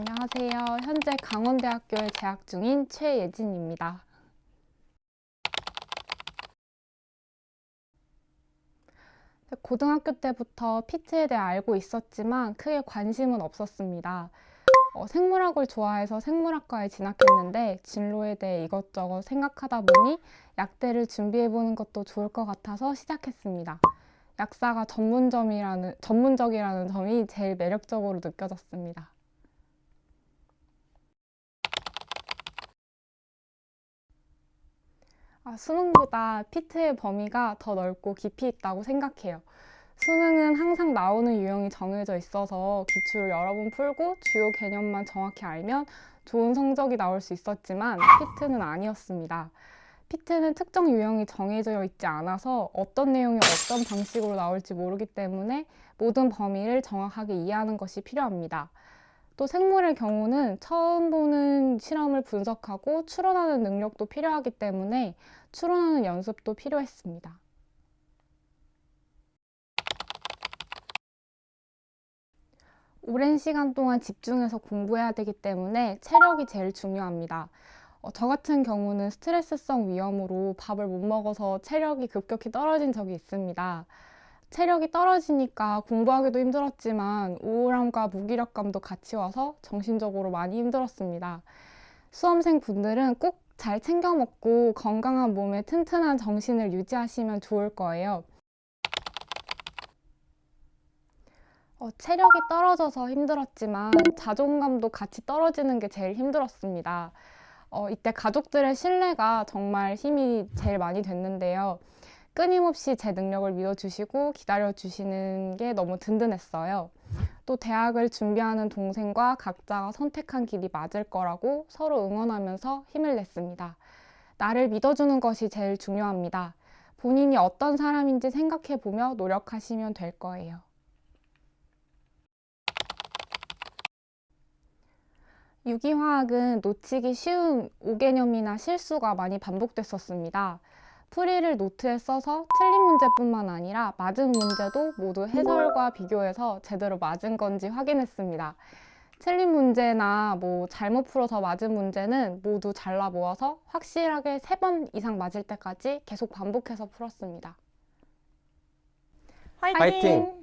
안녕하세요. 현재 강원대학교에 재학 중인 최예진입니다. 고등학교 때부터 피트에 대해 알고 있었지만 크게 관심은 없었습니다. 어, 생물학을 좋아해서 생물학과에 진학했는데 진로에 대해 이것저것 생각하다 보니 약대를 준비해보는 것도 좋을 것 같아서 시작했습니다. 약사가 전문점이라는, 전문적이라는 점이 제일 매력적으로 느껴졌습니다. 아, 수능보다 피트의 범위가 더 넓고 깊이 있다고 생각해요. 수능은 항상 나오는 유형이 정해져 있어서 기출을 여러 번 풀고 주요 개념만 정확히 알면 좋은 성적이 나올 수 있었지만 피트는 아니었습니다. 피트는 특정 유형이 정해져 있지 않아서 어떤 내용이 어떤 방식으로 나올지 모르기 때문에 모든 범위를 정확하게 이해하는 것이 필요합니다. 또 생물의 경우는 처음 보는 실험을 분석하고 추론하는 능력도 필요하기 때문에 추론하는 연습도 필요했습니다. 오랜 시간 동안 집중해서 공부해야 되기 때문에 체력이 제일 중요합니다. 어, 저 같은 경우는 스트레스성 위염으로 밥을 못 먹어서 체력이 급격히 떨어진 적이 있습니다. 체력이 떨어지니까 공부하기도 힘들었지만 우울함과 무기력감도 같이 와서 정신적으로 많이 힘들었습니다. 수험생 분들은 꼭 잘 챙겨 먹고 건강한 몸에 튼튼한 정신을 유지하시면 좋을 거예요. 어, 체력이 떨어져서 힘들었지만 자존감도 같이 떨어지는 게 제일 힘들었습니다. 어, 이때 가족들의 신뢰가 정말 힘이 제일 많이 됐는데요. 끊임없이 제 능력을 믿어주시고 기다려주시는 게 너무 든든했어요. 또 대학을 준비하는 동생과 각자가 선택한 길이 맞을 거라고 서로 응원하면서 힘을 냈습니다. 나를 믿어주는 것이 제일 중요합니다. 본인이 어떤 사람인지 생각해 보며 노력하시면 될 거예요. 유기화학은 놓치기 쉬운 오개념이나 실수가 많이 반복됐었습니다. 풀이를 노트에 써서 틀린 문제뿐만 아니라 맞은 문제도 모두 해설과 비교해서 제대로 맞은 건지 확인했습니다. 틀린 문제나 뭐 잘못 풀어서 맞은 문제는 모두 잘라 모아서 확실하게 세 번 이상 맞을 때까지 계속 반복해서 풀었습니다. 화이팅!